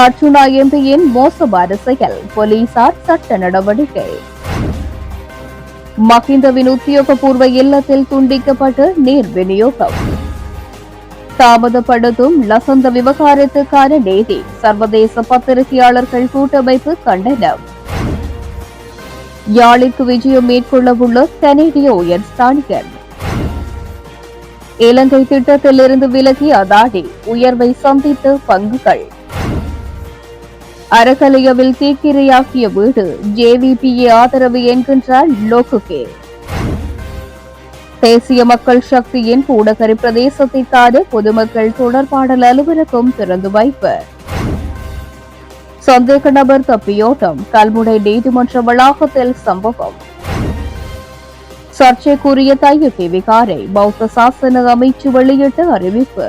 அர்ச்சுனா எம்பியின் மோசமான செயல். போலீசார் சட்ட நடவடிக்கை. மஹிந்தவின் உத்தியோகபூர்வ இல்லத்தில் துண்டிக்கப்பட்டு நீர் விநியோகம். தாமதப்படுத்தும் லசந்த விவகாரத்துக்கான நீதி. சர்வதேச பத்திரிகையாளர்கள் கூட்டமைப்பு கண்டனம். யாழிற்கு விஜயம் மேற்கொள்ளவுள்ள கனேடிய உயர் ஸ்தானிகர் இலங்கை திட்டத்திலிருந்து விலகி அதாடி உயர்வை சந்தித்து பங்குகள். அரகலையவில் தீக்கிரையாக்கிய வீடு ஜேவிபிஏ ஆதரவு என்கின்றார் லோகுகே தேசிய மக்கள் சக்தியின் கூடகரி பிரதேசத்தை தாடு பொதுமக்கள் தொடர்பாடல் அலுவலகம் திறந்து வைப்பு. சந்தேக நபர் தப்பியோட்டம் கல்முனை நீதிமன்ற வளாகத்தில் சம்பவம். சர்ச்சைக்குரிய தையட்டி விகாரை பௌத்த சாசன அமைச்சு வெளியிட்ட அறிவிப்பு.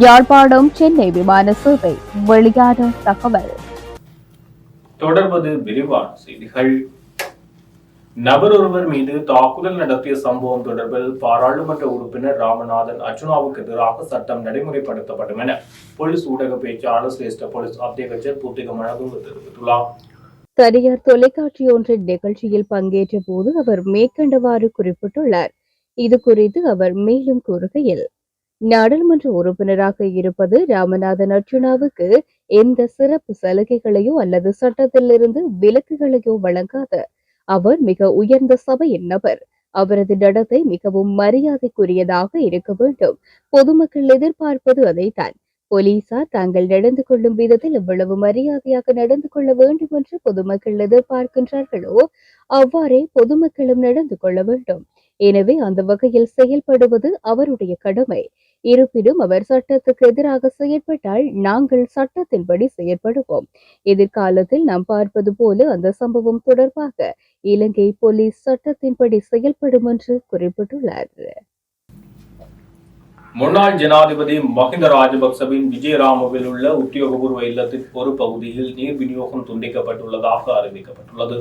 யாழ்ப்பாணம் சென்னை விமான சேவை. வெளியான தகவல். தொடர்வது விரிவான செய்திகள். நபர் ஒருவர் மீது தாக்குதல் நடத்திய சம்பவம் தொடர்பில் பாராளுமன்ற உறுப்பினர் ராமநாதன் அர்ஜுனாவுக்கு எதிராக சட்டம் நடைமுறைப்படுத்தப்படும் என போலீஸ் ஊடக பேச்சாளர் சிரேஷ்ட போலீஸ் அத்தியட்சர் புத்திக மனதுங்க தெரிவித்துள்ளார். தனியார் தொலைக்காட்சி ஒன்றின் நிகழ்ச்சியில் பங்கேற்ற போது அவர் மேற்கண்டவாறு குறிப்பிட்டுள்ளார். இது குறித்து அவர் மேலும் கூறுகையில் நாடாளுமன்ற உறுப்பினராக இருப்பது ராமநாதன் அர்ஜுனாவுக்கு எந்த சிறப்பு சலுகைகளையோ அல்லது சட்டத்திலிருந்து விலக்குகளையோ வழங்காத அவர் மிக உயர்ந்த சபையின் நபர். அவரது நடத்தை மிகவும் மரியாதைக்குரியதாக இருக்க வேண்டும். பொதுமக்கள் எதிர்பார்ப்பது அதைத்தான். போலீசார் தாங்கள் நடந்து கொள்ளும் விதத்தில் எவ்வளவு மரியாதையாக நடந்து கொள்ள வேண்டும் என்று பொதுமக்கள் எதிர்பார்க்கின்றார்களோ அவ்வாறே பொதுமக்களும் நடந்து கொள்ள வேண்டும். எனவே அந்த வகையில் செயல்படுவது அவருடைய கடமை. இருப்பினும் அவர் சட்டத்துக்கு எதிராக செயற்பட்டால் நாங்கள் சட்டத்தின்படி செயற்படுவோம். எதிர்காலத்தில் நாம் பார்ப்பது போல அந்த சம்பவம் தொடர்பாக இலங்கை போலீஸ் சட்டத்தின்படி செயல்படும் என்று குறிப்பிட்டுள்ளார். முன்னாள் ஜனாதிபதி மஹிந்த ராஜபக்சவின் விஜயராமவில் உள்ள உத்தியோகபூர்வ இல்லத்தின் ஒரு பகுதியில் நீர் விநியோகம் துண்டிக்கப்பட்டுள்ளதாக அறிவிக்கப்பட்டுள்ளது.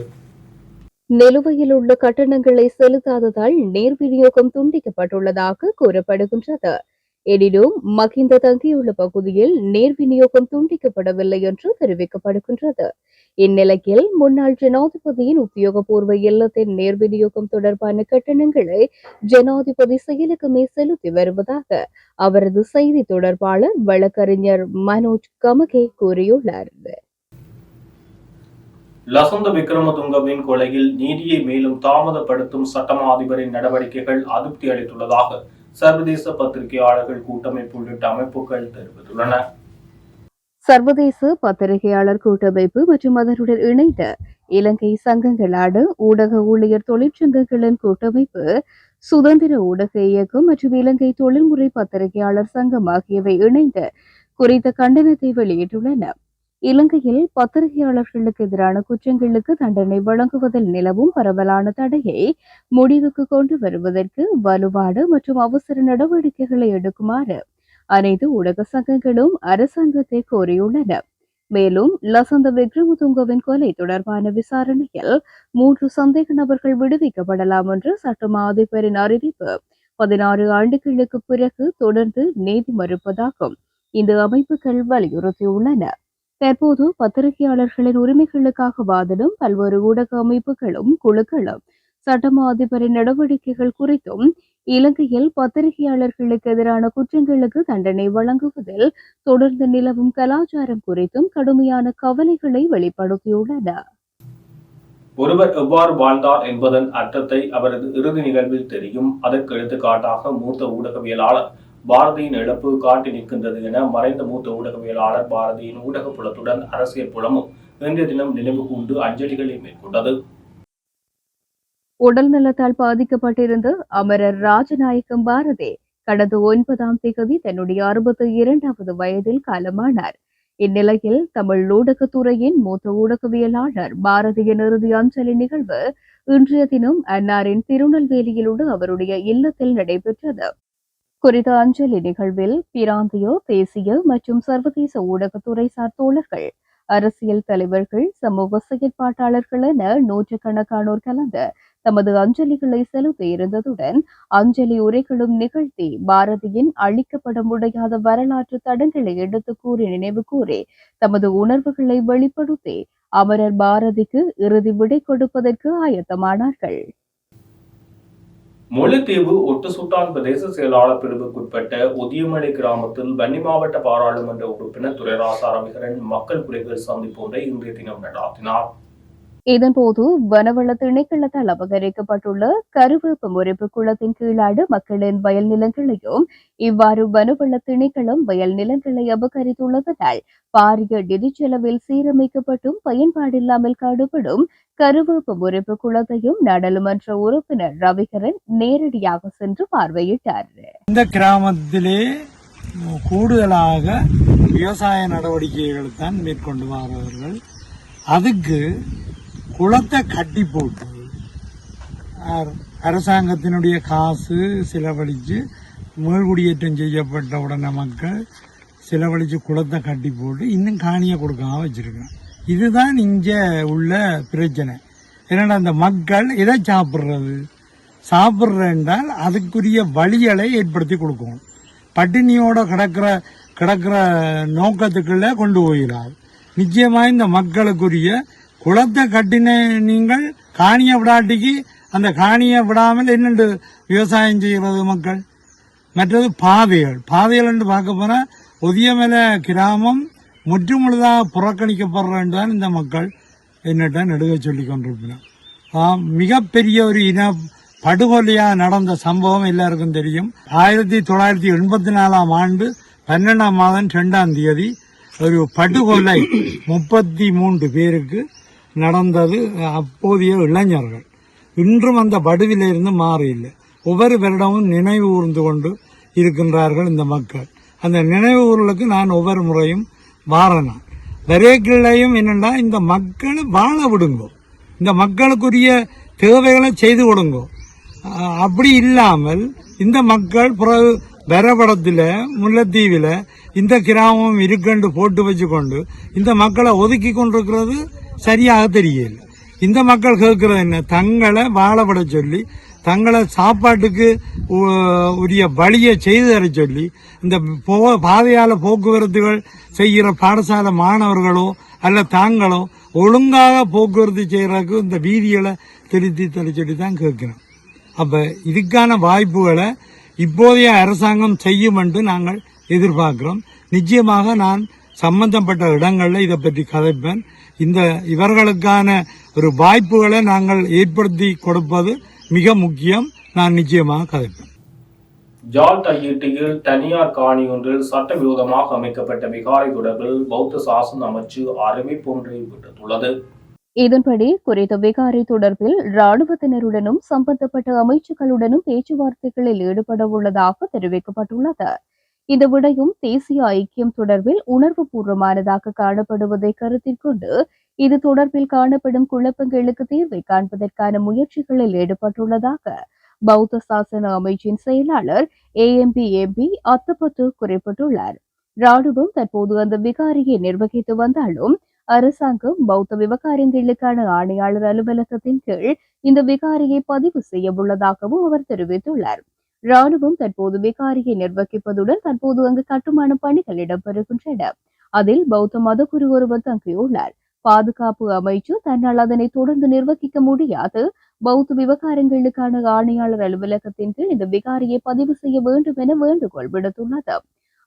நிலுவையில் உள்ள கட்டணங்களை செலுத்தாததால் நீர் விநியோகம் துண்டிக்கப்பட்டுள்ளதாக கூறப்படுகின்றது. எனினும் மகிந்த தங்கியுள்ள பகுதியில் நேர் விநியோகம் துண்டிக்கப்படவில்லை என்று தெரிவிக்கப்படுகின்றது. இந்நிலையில் முன்னாள் ஜனாதிபதியின் உத்தியோகபூர்வ இல்லத்தின் நேர் விநியோகம் தொடர்பான கட்டணங்களை ஜனாதிபதி செயலகமே செலுத்தி வருவதாக அவரது செய்தி தொடர்பாளர் வழக்கறிஞர் மனோஜ் கமகே கூறியுள்ளார். லசந்த விக்ரமதுங்கவின் கொலையில் நீதியை மேலும் தாமதப்படுத்தும் சட்டமா அதிபரின் நடவடிக்கைகள் அதிருப்தி அளித்துள்ளதாக சர்வதேச பத்திரிகையாளர்கள் கூட்டமைப்பு உள்ளிட்ட அமைப்புகள் தெரிவித்துள்ளன. சர்வதேச பத்திரிகையாளர் கூட்டமைப்பு மற்றும் அதனுடன் இணைந்த இலங்கை சங்கங்களான ஊடக ஊழியர் தொழிற்சங்கங்களின் கூட்டமைப்பு சுதந்திர ஊடக இயக்கம் மற்றும் இலங்கை தொழில்முறை பத்திரிகையாளர் சங்கம் ஆகியவை இணைந்த குறித்த கண்டனத்தை வெளியிட்டுள்ளன. இலங்கையில் பத்திரிகையாளர்களுக்கு எதிரான குற்றங்களுக்கு தண்டனை வழங்குவதில் நிலவும் பரவலான தடையை முடிவுக்கு கொண்டு வருவதற்கு வலுவான மற்றும் அவசர நடவடிக்கைகளை எடுக்குமாறு அனைத்து ஊடக சங்கங்களும் அரசாங்கத்தை கோரியுள்ளன. மேலும் லசந்த விக்ரமதுங்கவின் கொலை தொடர்பான விசாரணையில் மூன்று சந்தேக நபர்கள் விடுவிக்கப்படலாம் என்று சட்டமா அதிபரின் அறிவிப்பு பதினாறு ஆண்டுகளுக்கு பிறகு தொடர்ந்து நீதி மறுப்பதாகவும் இந்த அமைப்புகள் வலியுறுத்தியுள்ளன. தற்போது பத்திரிகையாளர்களின் உரிமைகளுக்காக வாதிடும் பல்வேறு ஊடக அமைப்புகளும் குழுக்களும் சட்டமா அதிபரின் நடவடிக்கைகள் குறித்தும் இலங்கையில் பத்திரிகையாளர்களுக்கு எதிரான குற்றங்களுக்கு தண்டனை வழங்குவதில் தொடர்ந்து நிலவும் கலாச்சாரம் குறித்தும் கடுமையான கவலைகளை வெளிப்படுத்தியுள்ளன. ஒருவர் எவ்வாறு வாழ்ந்தார் என்பதன் அர்த்தத்தை அவரது இறுதி நிகழ்வில் தெரியும். அதற்கு எடுத்துக்காட்டாக மூத்த ஊடகவியலாளர் பாரதியின் இழப்பு காட்டி நிற்கின்றது என மறைந்த மூத்த ஊடகவியலாளர் பாரதியின் ஊடக புலத்துடன் அரசியல் புலமும் இன்றைய தினம் நினைவு கூண்டு அஞ்சலிகளை மேற்கொண்டது. உடல் நலத்தால் பாதிக்கப்பட்டிருந்த அமரர் ராஜநாயகம் பாரதி கடந்த ஒன்பதாம் தேதி தன்னுடைய அறுபத்தி இரண்டாவது வயதில் காலமானார். இந்நிலையில் தமிழ் ஊடகத்துறையின் மூத்த ஊடகவியலாளர் பாரதியின் இறுதி அஞ்சலி நிகழ்வு இன்றைய தினம் அன்னாரின் திருநெல்வேலியில் உள்ள அவருடைய இல்லத்தில் நடைபெற்றது. குறித்த அஞ்சலி நிகழ்வில் பிராந்திய தேசிய மற்றும் சர்வதேச ஊடகத்துறை சார் தோழர்கள் அரசியல் தலைவர்கள் சமூக செயற்பாட்டாளர்கள் என நூற்றுக்கணக்கானோர் கலந்து தமது அஞ்சலிகளை செலுத்த இருந்ததுடன் அஞ்சலி உரைகளும் நிகழ்த்தி பாரதியின் அழிக்கப்பட முடியாத வரலாற்று தடங்களை எடுத்து கூறி நினைவு கூறி தமது உணர்வுகளை வெளிப்படுத்தி அமரர் பாரதிக்கு இறுதி விடை கொடுப்பதற்கு ஆயத்தமானார்கள். முல்லைத்தீவு ஒட்டுசுட்டான் பிரதேச செயலாளர் பிரிவுக்குட்பட்ட உதியமலை கிராமத்தில் வன்னி மாவட்ட பாராளுமன்ற உறுப்பினர் துரைராசா ரவிகரன் மக்கள் குறைகள் சந்திப்பு ஒன்றை இன்றைய தினம் நடாத்தினார். இதன்போது வனவள திணைக்களத்தால் அபகரிக்கப்பட்டுள்ள கருவேப்ப முறிப்பு குளத்தின் கீழாடு மக்களின் வயல் நிலங்களையும் இவ்வாறு வனவள திணைக்களம் வயல் நிலங்களை அபகரித்துள்ளதனால் பாரிய நிதிச்செலவில் சீரமைக்கப்பட்டும் பயன்பாடில்லாமல் காணப்படும் கருவேப்ப முறிப்பு குளத்தையும் நாடாளுமன்ற உறுப்பினர் ரவிகரன் நேரடியாக சென்று பார்வையிட்டார். இந்த கிராமத்திலே கூடுதலாக விவசாய நடவடிக்கைகளை தான் மேற்கொண்டு வருவார்கள் அதுக்கு குளத்தை கட்டி போட்டு அரசாங்கத்தினுடைய காசு செலவழித்து மேல்குடியேற்றம் செய்யப்பட்ட உடனே மக்கள் செலவழித்து குளத்தை கட்டி போட்டு இன்னும் காணியை கொடுக்காம வச்சுருக்கேன் இதுதான் இங்கே உள்ள பிரச்சனை. ஏன்னா அந்த மக்கள் எதை சாப்பிட்றது? சாப்பிட்ற என்றால் அதுக்குரிய வழிகளை ஏற்படுத்தி கொடுக்கணும். பட்டினியோட கிடக்கிற கிடக்கிற நோக்கத்துக்குள்ளே கொண்டு போயிடாது நிச்சயமாக இந்த மக்களுக்குரிய குளத்தை கட்டின நீங்கள் காணியை விடாட்டிக்கு அந்த காணியை விடாமல் என்னென்று விவசாயம் செய்கிறது மக்கள்? மற்றது பாதைகள் பாதைகள் என்று பார்க்க போனா ஒதியமலை கிராமம் முற்றுமுழுதாக புறக்கணிக்கப்படுறேன் தான் இந்த மக்கள் என்னட்ட நடுக சொல்லி கொண்டிருப்பினர் மிகப்பெரிய ஒரு இன படுகொலையாக நடந்த சம்பவம் எல்லாருக்கும் தெரியும். ஆயிரத்தி தொள்ளாயிரத்தி எண்பத்தி நாலாம் ஆண்டு பன்னெண்டாம் மாதம் ரெண்டாம் தேதி ஒரு படுகொலை முப்பத்தி மூன்று பேருக்கு நடந்தது அப்போதைய இளைஞர்கள். இன்றும் அந்த படுவிலிருந்து மாறியில்லை. ஒவ்வொரு வருடமும் நினைவு கூர்ந்து கொண்டு இருக்கின்றார்கள் இந்த மக்கள். அந்த நினைவு ஊர்களுக்கு நான் ஒவ்வொரு முறையும் வாரனான் வரைக்கிள்ளையும் என்னென்னா இந்த மக்களை வாழ விடுங்கோ. இந்த மக்களுக்குரிய தேவைகளை செய்து கொடுங்கோ. அப்படி இல்லாமல் இந்த மக்கள் பிறகு வரபடத்தில் முல்லைத்தீவில் இந்த கிராமம் இருக்குன்னு போட்டு வச்சுக்கொண்டு இந்த மக்களை ஒதுக்கி கொண்டிருக்கிறது சரியாக தெரியல. இந்த மக்கள் கேட்கறது என்ன? தங்களை வாழப்பட சொல்லி தங்களை சாப்பாட்டுக்கு உரிய வழியை செய்து தர சொல்லி இந்த போ பாதையால போக்குவரத்துகள் செய்கிற பாடசாலை மாணவர்களோ அல்ல தாங்களோ ஒழுங்காக போக்குவரத்து செய்யறதுக்கு இந்த வீதிகளை திருத்தி தர சொல்லி தான் கேட்கிறோம். அப்ப இதுக்கான வாய்ப்புகளை இப்போதைய அரசாங்கம் செய்யும் என்று நாங்கள் எதிர்பார்க்கிறோம். நிச்சயமாக நான் சம்பந்தப்பட்ட இடங்களில் இதை பற்றி கதைப்பேன். இந்த இவர்களுக்கான ஒரு வாய்ப்புகளை நாங்கள் ஏற்படுத்தி கொடுப்பது மிக முக்கியம். நான் நிச்சயமாக கதைப்பேன். ஜாழ் தையீட்டியில் தனியார் காணி ஒன்றில் சட்டவிரோதமாக அமைக்கப்பட்ட விகாரை தொடர்பில் பௌத்த சாசன அமைச்சு அறிவிப்பு ஒன்றை விடுத்துள்ளது. இதன்படி குறித்த விகாரை தொடர்பில் ராணுவத்தினருடனும் சம்பந்தப்பட்ட அமைச்சுக்களுடனும் பேச்சுவார்த்தைகளில் ஈடுபட உள்ளதாக தெரிவிக்கப்பட்டுள்ளது. இந்த விடயம் தேசிய ஐக்கியம் தொடர்பில் உணர்வு பூர்வமானதாக காணப்படுவதை கருத்தில் கொண்டு இது தொடர்பில் காணப்படும் குழப்பங்களுக்கு தீர்வை காண்பதற்கான முயற்சிகளில் ஈடுபட்டுள்ளதாக பௌத்த சாசன அமைச்சின் செயலாளர் ஏஎம்பி எம்பி அத்தப்பத்து குறிப்பிட்டுள்ளார். ராணுவம் தற்போது அந்த விகாரியை நிர்வகித்து வந்தாலும் அரசாங்கம் பௌத்த விவகாரங்களுக்கான ஆணையாளர் அலுவலகத்தின் கீழ் இந்த விகாரியை பதிவு செய்ய உள்ளதாகவும் அவர் தெரிவித்துள்ளார். ராணுவம் தற்போது விகாரியை நிர்வகிப்பதுடன் தற்போது அங்கு கட்டுமான பணிகள் இடம்பெறுகின்றன. அதில் பௌத்த மதகுரு ஒருவர் தங்கியுள்ளார். பாதுகாப்பு அமைச்சு தன்னால் அதனை தொடர்ந்து நிர்வகிக்க முடியாது. பௌத்த விவகாரங்களுக்கான ஆணையாளர் அலுவலகத்தின் கீழ் இந்த விகாரியை பதிவு செய்ய வேண்டும் என வேண்டுகோள் விடுத்துள்ளது.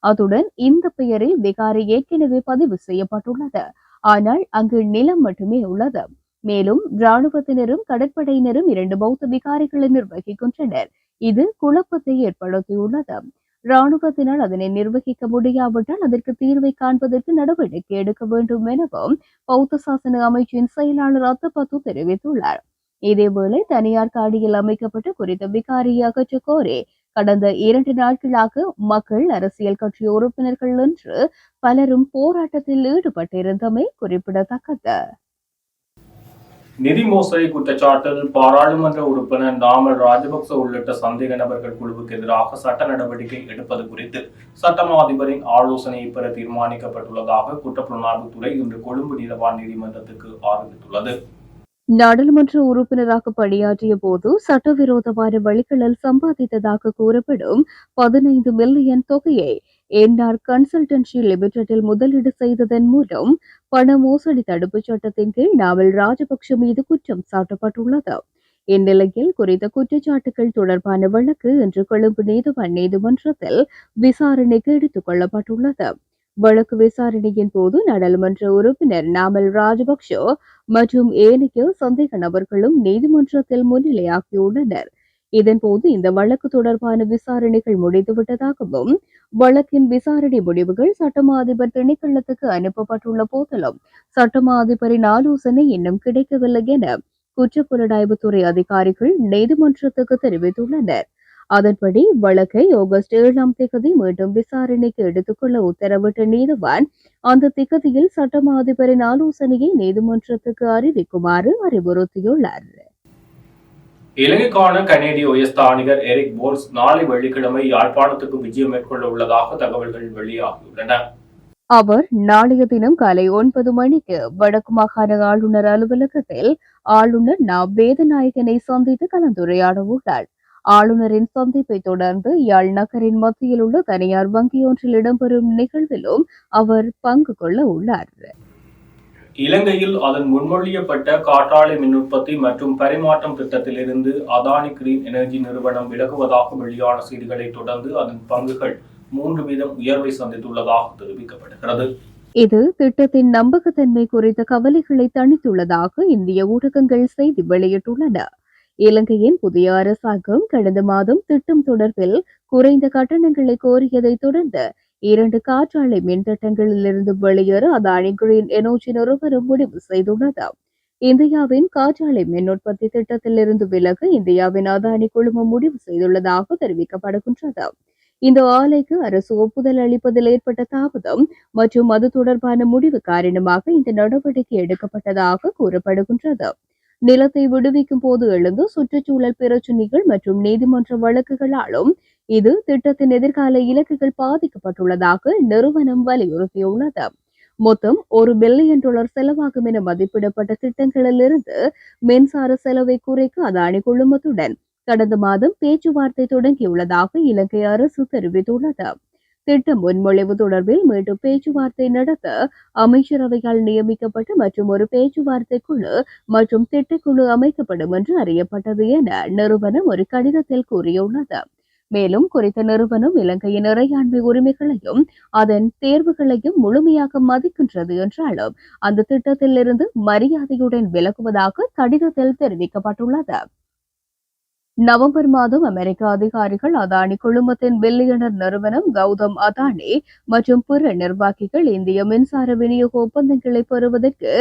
அத்துடன் இந்த பெயரில் விகாரி ஏற்கனவே பதிவு செய்யப்பட்டுள்ளது. ஆனால் அங்கு நிலம் மட்டுமே உள்ளது. மேலும் ராணுவத்தினரும் கடற்படையினரும் இரண்டு பௌத்த விகாரிகளை நிர்வகிக்கின்றனர். இது குழப்பத்தை ஏற்படுத்தியுள்ளது. ராணுவத்தினால் அதனை நிர்வகிக்க முடியாவிட்டால் அதற்கு தீர்வை காண்பதற்கு நடவடிக்கை எடுக்க வேண்டும் எனவும் பௌத்த சாசன அமைச்சின் செயலாளர் அத்தபத்து தெரிவித்துள்ளார். இதேவேளை தனியார் காடியில் அமைக்கப்பட்ட குறித்த விகாரியை அகற்ற கோரி கடந்த இரண்டு நாட்களாக மக்கள் அரசியல் கட்சி உறுப்பினர்கள் என்று பலரும் போராட்டத்தில் ஈடுபட்டிருந்தமை குறிப்பிடத்தக்கது. நிதி மோசடி குற்றச்சாட்டில் பாராளுமன்ற உறுப்பினர் நாமல் ராஜபக்ச உள்ளிட்ட சந்தேக நபர்கள் குழுவுக்கு எதிராக சட்ட நடவடிக்கை எடுப்பது குறித்து சட்டமா அதிபரின் ஆலோசனையை பெற தீர்மானிக்கப்பட்டுள்ளதாக குற்றப்புலனாய்வுத்துறை இன்று கொழும்பு நீதவான் நீதிமன்றத்துக்கு ஆரம்பித்துள்ளது. நாடாளுமன்ற உறுப்பினராக பணியாற்றிய போது சட்டவிரோதமான வழிகளில் சம்பாதித்ததாக கூறப்படும் பதினைந்து மில்லியன் தொகையை என்ஆர் கன்சல்டன்சி லிமிடெடில் முதலீடு செய்ததன் மூலம் பண மோசடி தடுப்புச் சட்டத்தின் கீழ் நாவல் ராஜபக்ஷ மீது குற்றம் சாட்டப்பட்டுள்ளது. இந்நிலையில் குறித்த குற்றச்சாட்டுகள் தொடர்பான வழக்கு இன்று கொழும்பு நீதிவான் நீதிமன்றத்தில் விசாரணைக்கு எடுத்துக் கொள்ளப்பட்டுள்ளது. வழக்கு விசாரணையின் போது நாடாளுமன்ற உறுப்பினர் நாமல் ராஜபக்ஷ மற்றும் ஏனைய சந்தேக நபர்களும் நீதிமன்றத்தில் முன்னிலையாகியுள்ளனர். இதன்போது இந்த வழக்கு தொடர்பான விசாரணைகள் முடிந்துவிட்டதாகவும் வழக்கின் விசாரணை முடிவுகள் சட்டமா அதிபர் திணைக்களத்துக்கு அனுப்பப்பட்டுள்ள போதிலும் சட்டமா அதிபரின் ஆலோசனை இன்னும் கிடைக்கவில்லை என குற்றப்புலனாய்வுத்துறை அதிகாரிகள் நீதிமன்றத்துக்கு தெரிவித்துள்ளனர். அதன்படி வழக்கை ஆகஸ்ட் ஏழாம் திகதி மீண்டும் விசாரணைக்கு எடுத்துக்கொள்ள உத்தரவிட்ட நீதிவான் அந்த திகதியில் சட்டமா அதிபரின் ஆலோசனையை நீதிமன்றத்துக்கு அறிவிக்குமாறு அறிவுறுத்தியுள்ளார். இலங்கைக்கான கனேடிய உயர்ஸ்தானிகர் எரிக் போல்ஸ் நாளை வெள்ளிக்கிழமை யாழ்ப்பாணத்துக்கு விஜயம் மேற்கொள்ள உள்ளதாக தகவல்கள் வெளியாகியுள்ளன. அவர் நாளைய தினம் காலை ஒன்பது மணிக்கு வடக்கு மாகாண ஆளுநர் அலுவலகத்தில் ஆளுநர் நா வேதநாயகனை சந்தித்து கலந்துரையாட உள்ளார் ஆளுநரின் சந்திப்பை தொடர்ந்து யாழ் நகரின் மத்தியில் உள்ள தனியார் வங்கியொன்றில் இடம்பெறும் நிகழ்விலும் அவர் பங்கு கொள்ள உள்ளார் இலங்கையில் அதன் முன்மொழியப்பட்ட காற்றாலை மின் உற்பத்தி மற்றும் பரிமாற்றம் திட்டத்திலிருந்து அதானி கிரீன் எனர்ஜி நிறுவனம் விலகுவதாக வெளியான செய்திகளை தொடர்ந்து அதன் பங்குகள் மூன்று வீதம் உயர்வை சந்தித்துள்ளதாக தெரிவிக்கப்படுகிறது. இது திட்டத்தின் நம்பகத்தன்மை குறித்த கவலைகளை தணித்துள்ளதாக இந்திய ஊடகங்கள் செய்தி வெளியிட்டுள்ளன. இலங்கையின் புதிய அரசாங்கம் கடந்த மாதம் திட்டம் தொடர்பில் குறைந்த கட்டணங்களை கோரியதை தொடர்ந்து இரண்டு காற்றாலை மின்திட்டங்களிலிருந்து வெளியேற அதானி கிரீன் எனர்ஜி நிறுவனம் முடிவு செய்துள்ளது. இந்தியாவின் காற்றாலை மின் உற்பத்தி திட்டத்திலிருந்து விலக இந்தியாவின் அதானி குழுமம் முடிவு செய்துள்ளதாக தெரிவிக்கப்படுகின்றது. இந்த ஆலைக்கு அரசு ஒப்புதல் அளிப்பதில் ஏற்பட்ட தாமதம் மற்றும் அது தொடர்பான முடிவு காரணமாக இந்த நடவடிக்கை எடுக்கப்பட்டதாக கூறப்படுகின்றது. நிலத்தை விடுவிக்கும் போது எழுந்த சுற்றுச்சூழல் பிரச்சினைகள் மற்றும் நீதிமன்ற வழக்குகளாலும் இது திட்டத்தின் எதிர்கால இலக்குகள் பாதிக்கப்பட்டுள்ளதாக நிறுவனம் வலியுறுத்தியுள்ளது. மொத்தம் ஒரு பில்லியன் டாலர் செலவாகும் என மதிப்பிடப்பட்ட திட்டங்களிலிருந்து மின்சார செலவை குறைக்க அதானி குழுமத்துடன் கடந்த மாதம் பேச்சுவார்த்தை தொடங்கியுள்ளதாக இலங்கை அரசு தெரிவித்துள்ளது. திட்ட முன்மொழிவு தொடர்பில் மீண்டும் பேச்சுவார்த்தை நடத்த அமைச்சரவையால் நியமிக்கப்பட்ட மற்றும் ஒரு பேச்சுவார்த்தை குழு மற்றும் திட்டக்குழு அமைக்கப்படும் என்று அறியப்பட்டது என நிறுவனம் ஒரு கடிதத்தில் கூறியுள்ளது. மேலும் குறித்த நிறுவனம் இலங்கையின் இறையாண்மை உரிமைகளையும் அதன் தேர்வுகளையும் முழுமையாக மதிக்கின்றது என்றாலும் அந்த திட்டத்திலிருந்து மரியாதையுடன் விலகுவதாக கடிதத்தில் தெரிவிக்கப்பட்டுள்ளது. நவம்பர் மாதம் அமெரிக்க அதிகாரிகள் அதானி குழுமத்தின் பில்லியனர் நிறுவனம் கௌதம் அதானி மற்றும் பிற நிர்வாகிகள் இந்திய மின்சார விநியோக ஒப்பந்தங்களை பெறுவதற்கு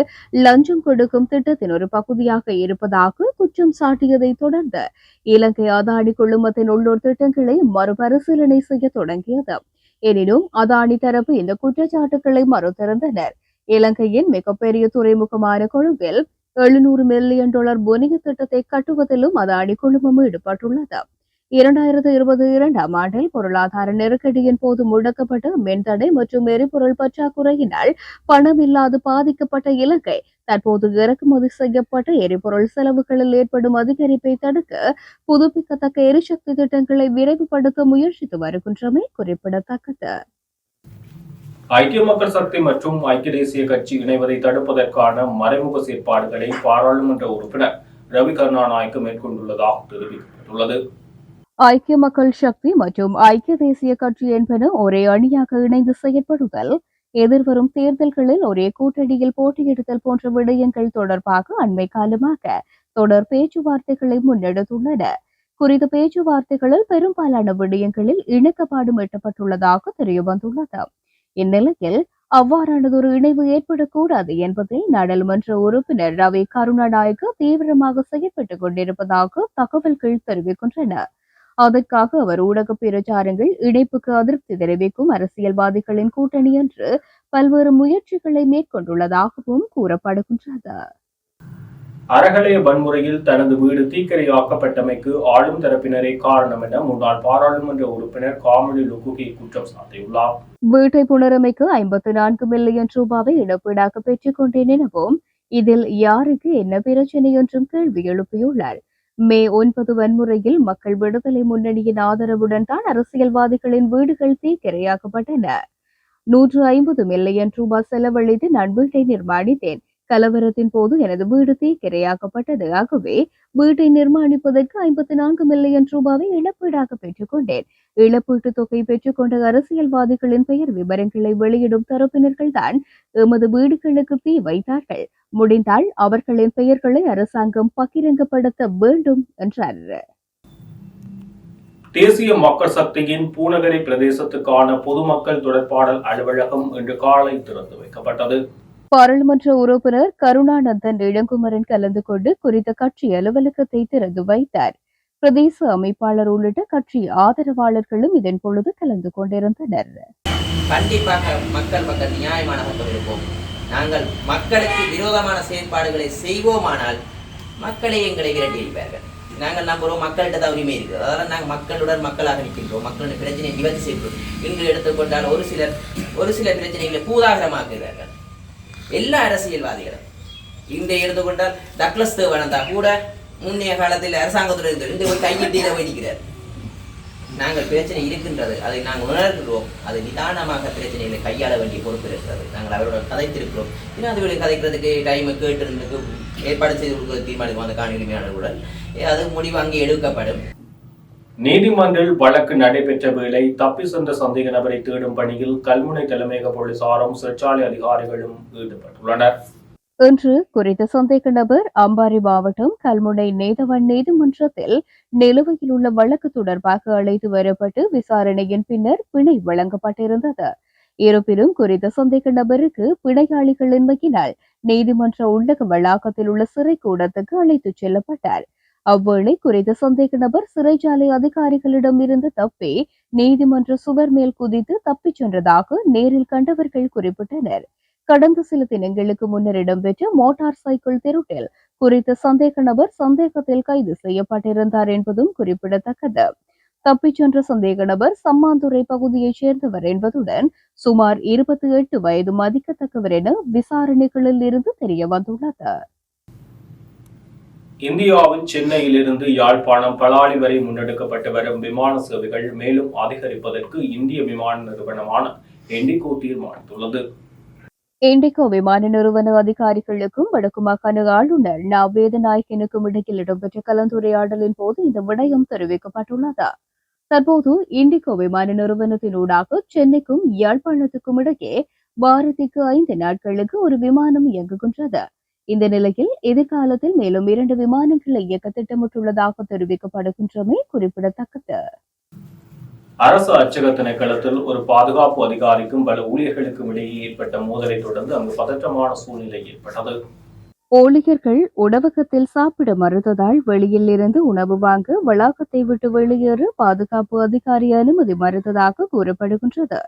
லஞ்சம் கொடுக்கும் திட்டத்தின் ஒரு பகுதியாக இருப்பதாக குற்றம் சாட்டியதை தொடர்ந்து இலங்கை அதானி குழுமத்தின் உள்ளூர் திட்டங்களை மறுபரிசீலனை செய்ய தொடங்கியது. எனினும் அதானி தரப்பு இந்த குற்றச்சாட்டுகளை மறுத்திருந்தனர். இலங்கையின் மிகப்பெரிய துறைமுகமான கொழும்பில் எழுநூறு மில்லியன் டாலர் வணிக திட்டத்தை கட்டுவதிலும் அதானி குழுமம் ஈடுபட்டுள்ளது. இரண்டாயிரத்து இருபது இரண்டாம் ஆண்டில் பொருளாதார நெருக்கடியின் போது முடக்கப்பட்ட மின்தடை மற்றும் எரிபொருள் பற்றாக்குறையினால் பணமில்லாது பாதிக்கப்பட்ட இலங்கை தற்போது இறக்குமதி செய்யப்பட்ட எரிபொருள் செலவுகளில் ஏற்படும் அதிகரிப்பை தடுக்க புதுப்பிக்கத்தக்க எரிசக்தி திட்டங்களை விரைவுபடுத்த முயற்சித்து வருகின்றமை குறிப்பிடத்தக்கது. ஐக்கிய மக்கள் சக்தி மற்றும் ஐக்கிய தேசிய கட்சி இணைவதை தடுப்பதற்கான மறைமுக செயற்பாடுகளை பாராளுமன்ற உறுப்பினர் ரவி கருணாநாயக்கு மேற்கொண்டுள்ளதாக தெரிவிக்கப்பட்டுள்ளது. ஐக்கிய மக்கள் சக்தி மற்றும் ஐக்கிய தேசிய கட்சி என்பன ஒரே அணியாக இணைந்து செயற்படுதல் எதிர்வரும் தேர்தல்களில் ஒரே கூட்டணியில் போட்டியிடுதல் போன்ற விடயங்கள் தொடர்பாக அண்மை காலமாக தொடர் பேச்சுவார்த்தைகளை முன்னெடுத்துள்ளன. குறித்த பேச்சுவார்த்தைகளில் பெரும்பாலான விடயங்களில் இணக்கப்பாடும் எட்டப்பட்டுள்ளதாக தெரியவந்துள்ளது. இந்நிலையில் அவ்வாறானதொரு இணைவு ஏற்படக்கூடாது என்பதை நாடாளுமன்ற உறுப்பினர் ரவி கருணாநாயக்க தீவிரமாக செயற்பட்டுக் கொண்டிருப்பதாக தகவல்கள் தெரிவிக்கின்றன. அதற்காக அவர் ஊடக பிரச்சாரங்கள் இணைப்புக்கு அதிருப்தி தெரிவிக்கும் அரசியல்வாதிகளின் கூட்டணி என்று பல்வேறு முயற்சிகளை மேற்கொண்டுள்ளதாகவும் கூறப்படுகின்றது. அறகலைய வன்முறையில் தனது வீடு தீக்கிரையாக்கப்பட்டமைக்கு ஆளும் தரப்பினரே காரணம் என முன்னாள் பாராளுமன்ற உறுப்பினர் காமெடி லுகுகி குற்றம் சாட்டியுள்ளார். வீட்டை புனரமைக்க ஐம்பத்தி நான்கு மில்லியன் ரூபாவை இழப்பீடாக பெற்றுக் கொண்டேன் எனவும் இதில் யாருக்கு என்ன பிரச்சனை என்றும் கேள்வி எழுப்பியுள்ளார். மே ஒன்பது வன்முறையில் மக்கள் விடுதலை முன்னணியின் ஆதரவுடன் தான் அரசியல்வாதிகளின் வீடுகள் தீக்கிரையாக்கப்பட்டன. நூற்று ஐம்பது மில்லியன் ரூபாய் செலவழித்து நான் வீட்டை நிர்மாணித்தேன். கலவரத்தின் போது எனது வீடு தீக்கிரையாக்கப்பட்டது. ஆகவே வீட்டை நிர்மாணிப்பதற்கு ஐம்பத்தி நான்கு மில்லியன் ரூபாவை இழப்பீடாக பெற்றுக்கொண்டேன். இழப்பீட்டு தொகை பெற்றுக்கொண்ட அரசியல்வாதிகளின் பெயர் விவரங்களை வெளியிடும் தரப்பினர்கள் தான் எமது வீடுகளுக்கு தீ வைத்தார்கள். முடிந்தால் அவர்களின் பெயர்களை அரசாங்கம் பகிரங்கப்படுத்த வேண்டும் என்றார். தேசிய மக்கள் சக்தியின் பூநகரி பிரதேசத்துக்கான பொதுமக்கள் தொடர்பாடல் அலுவலகம் இன்று காலை திறந்து வைக்கப்பட்டது. பாராளுமன்ற உறுப்பினர் கருணாநந்தன் இளங்குமரன் கலந்து கொண்டு குறித்த கட்சி அலுவலகத்தை திறந்து வைத்தார். பிரதேச அமைப்பாளர் உள்ளிட்ட கட்சி ஆதரவாளர்களும் இதன் பொழுது கலந்து கொண்டிருந்தனர். கண்டிப்பாக மக்கள் பக்கம் நியாயமான பக்கம் இருப்போம் நாங்கள் மக்களுக்கு விரோதமான செயற்பாடுகளை செய்வோமானால் மக்களை எங்களை விரட்டி அடிப்பார்கள். நாங்கள் நம்புகிறோம் மக்கள்கிட்ட தான் உரிமை இருக்குது அதனால் நாங்கள் மக்களுடன் மக்களாக நிற்கின்றோம். மக்களுடைய பிரச்சனையை நிவர்த்தி செய்கிறோம் இன்று எடுத்துக்கொண்டால் ஒரு சிலர் ஒரு சில பிரச்சனைகளை பூதாகரமாக்குகிறார்கள். எல்லா அரசியல்வாதிகளும். இன்றை எடுத்துக்கொண்டால் டக்ளஸ் தேவானந்தா கூட முன்னைய காலத்தில் அரசாங்கத்துடன் இருந்தவர் இன்று போய் கையெட்டியில வைக்கிறார் நாங்கள் பிரச்சனை இருக்கின்றது அதை நாங்கள் உணர்கிறோம் அது நிதானமாக பிரச்சனைகளை கையாள வேண்டிய பொறுப்பு இருக்கிறது. நாங்கள் அவரோட கதைத்திருக்கிறோம். ஜனாதிபதி கதைக்கிறதுக்கு டைமை கேட்டிருந்துக்கு ஏற்பாடு செய்து கொடுக்க தீர்மானிக்கும் அந்த காணி உரிமையாளர்களுடன் அது முடிவு அங்கே எடுக்கப்படும். நீதிமன்றில் வழக்கு நடைபெற்ற வேளை தப்பி சென்ற சந்தேக நபரை தேடும் பணியில் கல்முனை தலைமையக போலீசாரும் சிறைச்சாலை அதிகாரிகளும் ஈடுபட்டுள்ளனர். இன்று குறித்த சந்தேக நபர் அம்பாரி மாவட்டம் கல்முனை நேதவன் நீதிமன்றத்தில் நிலுவையில் உள்ள வழக்கு தொடர்பாக அழைத்து வரப்பட்டு விசாரணையின் பின்னர் பிணை வழங்கப்பட்டிருந்தது. இருப்பினும் குறித்த சந்தேக நபருக்கு பிணையாளிகள் பிணையாளிகளின்மையினால் நீதிமன்ற உள்ளக வளாகத்தில் உள்ள சிறை கூடத்துக்கு அழைத்துச் செல்லப்பட்டார். அவ்வேளை குறித்த சந்தேக நபர் சிறைச்சாலை அதிகாரிகளிடம் இருந்து தப்பி நீதிமன்ற சுவர் மேல் குதித்து தப்பிச் சென்றதாக நேரில் கண்டவர்கள் குறிப்பிட்டனர். கடந்த சில தினங்களுக்கு முன்னர் இடம்பெற்ற மோட்டார் சைக்கிள் திருட்டில் குறித்த சந்தேக நபர் சந்தேகத்தில் கைது செய்யப்பட்டிருந்தார் என்பதும் குறிப்பிடத்தக்கது. தப்பிச் சென்ற சந்தேக நபர் சம்மாந்துறை பகுதியைச் சேர்ந்தவர் என்பதுடன் சுமார் இருபத்தி எட்டு வயது மதிக்கத்தக்கவர் என விசாரணைகளில் இருந்து தெரிய வந்துள்ளது இந்தியாவின் சென்னையிலிருந்து யாழ்ப்பாணம் பலாலி வரை முன்னெடுக்கப்பட்டு வரும் விமான சேவைகள் மேலும் அதிகரிப்பதற்கு இந்திய விமான நிறுவனமான எண்டிகோ தீர்மானித்துள்ளது. இண்டிகோ விமான நிறுவன அதிகாரிகளுக்கும் வடக்கு மாகாண ஆளுநர் நா வேதநாயகனுக்கும் இடையில் இடம்பெற்ற கலந்துரையாடலின் போது இந்த விடயம் தெரிவிக்கப்பட்டுள்ளது. தற்போது இண்டிகோ விமான நிறுவனத்தினூடாக சென்னைக்கும் யாழ்ப்பாணத்துக்கும் இடையே வாரத்திற்கு ஐந்து நாட்களுக்கு ஒரு விமானம் இயங்குகின்றது. இந்த நிலையில் எதிர்காலத்தில் மேலும் இரண்டு விமானங்களை இயக்க திட்டமிட்டுள்ளதாக தெரிவிக்கப்படுகின்றமை குறிப்பிடத்தக்கது. அரசு அச்சக திணைக்களத்தில் ஒரு பாதுகாப்பு அதிகாரிக்கும் பல ஊழியர்களுக்கும் இடையே ஏற்பட்ட மோதலை தொடர்ந்து அங்கு பதற்றமான சூழ்நிலை ஏற்பட்டது. ஊழியர்கள் உணவகத்தில் சாப்பிட மறுத்ததால் வெளியில் இருந்து உணவு வாங்க வளாகத்தை விட்டு வெளியேற பாதுகாப்பு அதிகாரி அனுமதி மறுத்ததாக கூறப்படுகின்றது.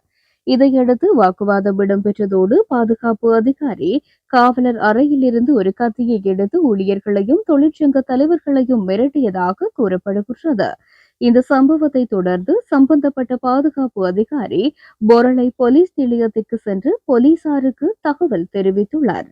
இதையடுத்து வாக்குவாதம் இடம்பெற்றதோடு பாதுகாப்பு அதிகாரி காவலர் அறையிலிருந்து ஒரு கத்தியை எடுத்து ஊழியர்களையும் தொழிற்சங்க தலைவர்களையும் மிரட்டியதாக கூறப்படுகின்றது. இந்த சம்பவத்தை தொடர்ந்து சம்பந்தப்பட்ட பாதுகாப்பு அதிகாரி பொரளை போலீஸ் நிலையத்திற்கு சென்று போலீசாருக்கு தகவல் தெரிவித்துள்ளார்.